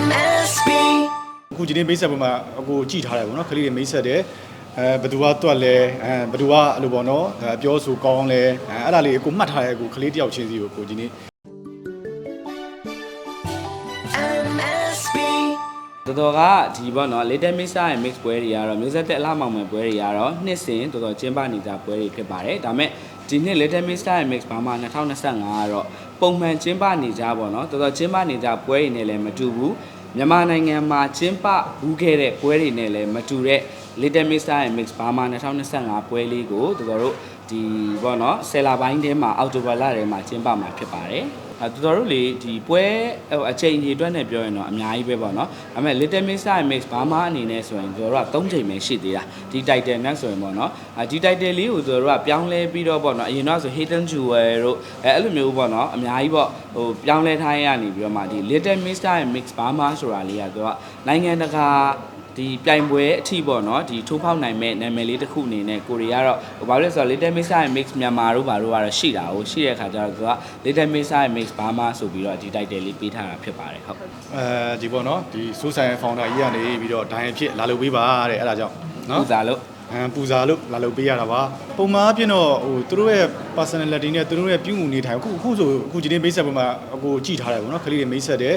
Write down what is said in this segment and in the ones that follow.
MSB အခုဒီနေ့မိတ်ဆက်ပေါ်မှာအခုကြည်ထားတယ်ပေါ့နော်ခလေးတွေမိတ်ဆက်တယ်အဲဘယ်သူကတွက်လဲအဲဘယ်သူကအဲ့လိုပေါ့နော်အဲပြောဆိုကောင်းလဲအဲအဲ့ဒါလေးကိုမှတ်ထားတယ်အခုခလေးတယောက်ချင်းစီကိုကိုဒီနေ့ တော်တော်ကဒီပေါ့နော် latest mix ရဲ့ mix ပွဲတွေကတော့မျိုးဆက်တဲ့အလှမောင်မယ်ပွဲတွေကတော့နှစ်စဉ်တော်တော်ကျင်းပနေကြပွဲတွေဖြစ်ပါတယ်ဒါမဲ့ဒီနှစ် latest mix ရဲ့ mix ဘာမှ2025ကတော့ပုံမှန်ကျင်းပနေကြပေါ့နော်တော်တော်ကျင်းပနေကြပွဲတွေနဲ့လည်းမတူဘူးမြန်မာနိုင်ငံမှာကျင်းပဘူးခဲ့တဲ့ပွဲတွေနဲ့လည်းမတူတဲ့ latest mix ရဲ့ mix ဘာမှ2025ပွဲလေးကိုတော်တော်တို့ဒီပေါ့နော်ဆယ်လပိုင်းထဲမှာအောက်တိုဘာလထဲမှာကျင်းပမှာဖြစ်ပါတယ်အဲ တော်တော်တို့လေဒီပွဲဟိုအချိန်ကြီးအတွက်နဲ့ပြောရင်တော့အများကြီးပဲပေါ့နော်ဒါပေမဲ့ Little Mix ရဲ့ Mix ဘာမှအနေနဲ့ဆိုရင်တို့က3ချိန်ပဲရှိသေးတာဒီ title နဲ့ဆိုရင်ပေါ့နော်အဲဒီ title လေးကိုတို့ကပြောင်းလဲပြီးတော့ပေါ့နော်အရင်တော့ဆို Hidden Jewel တို့အဲအဲ့လိုမျိုးပေါ့နော်အများကြီးပေါ့ဟိုပြောင်းလဲထားရနေပြီးတော့မှဒီ Little Mix ရဲ့ Mix ဘာမှဆိုတာလေးကတို့ကနိုင်ငံတကာ ဒီပြိုင်ပွဲအထိပေါ့နော်ဒီထိုးဖောက်နိုင်မဲ့နာမည်လေးတစ်ခုအနေနဲ့ကိုရီးယားတော့ဟိုဘာလို့လဲဆိုတော့ Little Mix ရဲ့ Mix မြန်မာတို့ဘာတို့ကတော့ရှိတာဟိုရှိတဲ့ခါကျတော့သူက Little Mix ရဲ့ Mix ဘာမှဆိုပြီးတော့ဒီ title လေးပေးထားတာဖြစ်ပါတယ်ဟုတ်အဲဒီပေါ့နော်ဒီဆိုးဆိုင်ဖောင်ဒါကြီးကနေပြီးတော့ဒိုင်အဖြစ်လာလုပ်ပေးပါတဲ့အဲ့ဒါကြောင့်နော်ပူဇာလို့အမ်ပူဇာလို့လာလုပ်ပေးရတာပါပုံမှန်အပြင်တော့ဟိုသူတို့ရဲ့ personality နဲ့သူတို့ရဲ့ပြုမှုနေထိုင်အခုအခုဆိုအခုဒီနေ့မိတ်ဆက်ပေါ်မှာအခုကြည်ထားတယ်ပေါ့နော်ခလေးတွေမိတ်ဆက်တယ်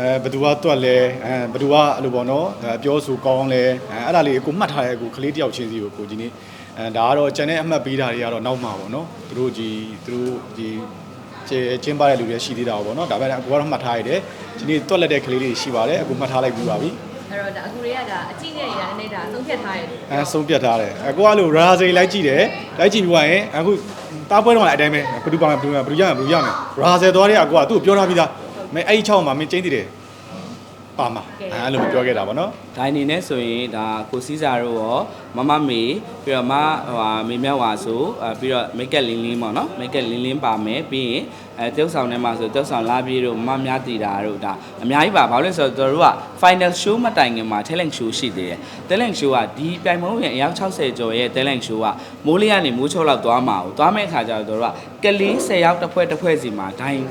အဲဘယ်သူကတွက်လဲအဲဘယ်သူကအဲ့လိုပေါ့နော်အဲပြောဆိုကောင်းလဲအဲအဲ့ဒါလေးကိုမှတ်ထားတယ်အခုခလေးတယောက်ချင်းစီကိုကိုဒီနေ့အဲဒါကတော့ကျန်တဲ့အမှတ်ပေးတာတွေကတော့နောက်မှာပေါ့နော်သူတို့ဒီသူတို့ဒီကျချင်းပါတဲ့လူတွေရှိသေးတာပေါ့နော်ဒါပေမဲ့အခုကတော့မှတ်ထားရတယ်ဒီနေ့တွက်လက်တဲ့ကလေးတွေရှိပါတယ်အခုမှတ်ထားလိုက်ပြီးပါပြီအဲ့တော့ဒါအခုတွေကဒါအကြည့်နဲ့ရတဲ့နေတာသုံးဖြတ်ထားရတယ်အဲဆုံးပြတ်ထားတယ်အခုကလို့ရာဇိလိုက်ကြည့်တယ်လိုက်ကြည့်ပြီးသွားရင်အခုတားပွဲတော့လည်းအတိုင်းပဲဘယ်သူပါမယ်ဘယ်သူပါမယ်ဘယ်သူရမယ်ဘယ်သူရမယ်ရာဇိသွားတဲ့အခုကသူ့ကိုပြောထားပြီးသား မင်းအဲ့ဒီချောင်းမှာမင်းကျင်းတည်တယ်ပါမှာအဲအဲ့လိုပြောခဲ့တာဗောနော်ဒိုင်းနေနဲ့ဆိုရင်ဒါကိုစီးစာတို့ရောမမမေပြီးတော့မဟိုဟာမေမြတ်ဝါဆိုအဲပြီးတော့မိတ်ကက်လင်းလင်းပေါ့နော်မိတ်ကက်လင်းလင်းပါမယ်ပြီးရင်အဲတုပ်ဆောင်ထဲမှာဆိုတုပ်ဆောင်လာပြေးတို့မမများတည်တာတို့ဒါအများကြီးပါဘာလို့လဲဆိုတော့တို့က final show မတိုင်ခင်မှာ talent show ရှိသေးတယ် talent show ကဒီပြိုင်ပွဲဝင်အယောက်60ကျော်ရဲ့ talent show ကမိုးလေးကနေမိုးချုံလောက်သွားမှာကိုသွားမဲ့အခါကျတော့တို့ကကလေး10ယောက်တစ်ဖွဲ့တစ်ဖွဲ့စီမှာဒိုင်း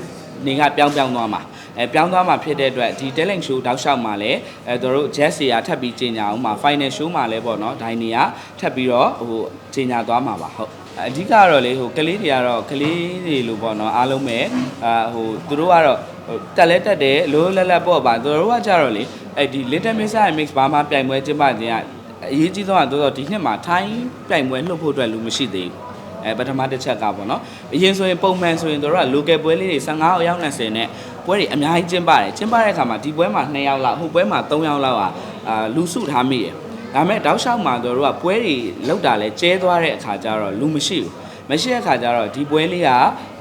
နေကပြောင်းပြောင်းသွားမှာအဲပြောင်းသွားမှာဖြစ်တဲ့အတွက်ဒီ talent show တောက်လျှောက်မှာလည်းအဲတို့တို့ jazz တွေကထပ်ပြီးကြီးညာအောင်မှာ final show မှာလည်းပေါ့နော်ဒိုင်းနေကထပ်ပြီးတော့ဟိုကြီးညာသွားမှာပါဟုတ်အဓိကတော့လေဟိုကလေးတွေကတော့ကလေးတွေလို့ပေါ့နော်အားလုံးပဲအာဟိုသူတို့ကတော့ဟိုတက်လဲတက်တယ်လိုလိုလက်လက်ပေါ့ပါသူတို့ကကြတော့လေအဲ့ဒီ little mix ရဲ့ mix ဘာမှပြိုင်ပွဲကျင်းပခြင်းကအရေးကြီးဆုံးကတော့ဒီနှစ်မှာထိုင်းပြိုင်ပွဲလှုပ်ဖို့အတွက်လူမရှိသေးဘူး အဲပထမတစ်ချက်ကပေါ့နော်အရင်ဆိုရင်ပုံမှန်ဆိုရင်တို့က local ပွဲလေးတွေ15အယောက်20နဲ့ပွဲတွေအများကြီးကျင်းပတယ်ကျင်းပတဲ့အခါမှာဒီပွဲမှာ2ယောက်လောက်ဟိုပွဲမှာ3ယောက်လောက်ကအာလူစုထားမိတယ်ဒါပေမဲ့တောက်လျှောက်မှာတို့ကပွဲတွေလောက်တာလဲကျဲသွားတဲ့အခါကျတော့လူမရှိဘူး မရှိတဲ့အခါကျတော့ဒီပွဲလေးက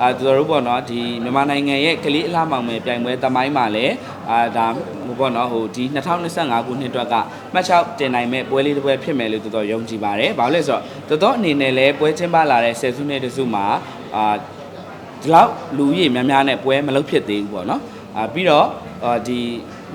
အာတို့တို့ပေါ့နော်ဒီမြန်မာနိုင်ငံရဲ့ကလေးအလှမောင်မယ်ပြိုင်ပွဲတမိုင်းမှာလည်းအာဒါဟိုပေါ့နော်ဟိုဒီ2025ခုနှစ်အတွက်ကမှတ်6တင်နိုင်မဲ့ပွဲလေးတစ်ပွဲဖြစ်မယ်လို့တော်တော်ယုံကြည်ပါတယ်။ဘာလို့လဲဆိုတော့တော်တော်အနေနဲ့လည်းပွဲချင်းပါလာတဲ့ဆယ်စုနှစ်တစုမှာအာဒီလောက်လူကြီးများများနဲ့ပွဲမလုပ်ဖြစ်သေးဘူးပေါ့နော်။အာပြီးတော့အာဒီ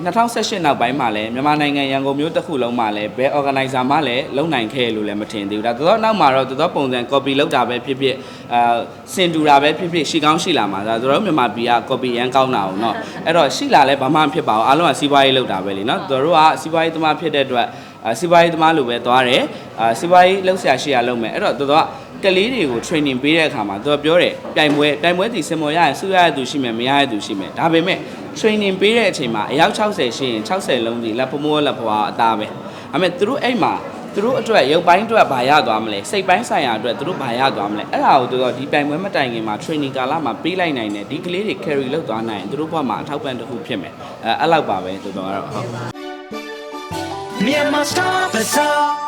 2018နောက်ပိုင်းမှာလည်းမြန်မာနိုင်ငံရန်ကုန်မြို့တစ်ခုလုံးမှာလည်းဘယ် organizer မှလည်းလုံနိုင်ခဲ့လို့လည်းမထင်သေးဘူးဒါတော်တော်နောက်မှာတော့တော်တော်ပုံစံ copy လုပ်တာပဲဖြစ်ဖြစ်အာစင်တူတာပဲဖြစ်ဖြစ်ရှိကောင်းရှိလာမှာဒါတော်တော်မြန်မာပြည်က copy ရန်ကောင်းတာအောင်เนาะအဲ့တော့ရှိလာလဲဘာမှမဖြစ်ပါဘူးအားလုံးကစီးပွားရေးလုပ်တာပဲလीเนาะတော်တော်ကစီးပွားရေးသမားဖြစ်တဲ့အတွက်အာစီးပွားရေးသမားလိုပဲသွားတယ်အာစီးပွားရေးလုပ်ဆရာရှိရလုပ်မယ်အဲ့တော့တော်တော်ကကလေးတွေကို training ပေးတဲ့အခါမှာသူကပြောတယ်ပြိုင်ပွဲပြိုင်ပွဲဒီစင်မော်ရရင်စုရရတဲ့သူရှိမယ်မရရတဲ့သူရှိမယ်ဒါပေမဲ့ training ပေးတဲ့အချိန်မှာအယောက်60ရှိရင်60လုံးဒီလက်ဖမိုးလက်ဖွာအသားပဲဒါပေမဲ့သူတို့အဲ့မှာသူတို့အတွက်ရုပ်ပိုင်းအတွက်ဘာရသွားမလဲစိတ်ပိုင်းဆိုင်ရာအတွက်သူတို့ဘာရသွားမလဲအဲ့ဒါကိုသူတို့ဒီပြိုင်ပွဲမတိုင်ခင်မှာ training ကာလမှာပေးလိုက်နိုင်တယ်ဒီကလေးတွေ carry လုပ်သွားနိုင်ရင်သူတို့ဘက်မှာအထောက်ပံ့တစ်ခုဖြစ်မယ်အဲအဲ့လောက်ပါပဲတော်တော်ကတော့ဟုတ် Myanmar Star Bazaar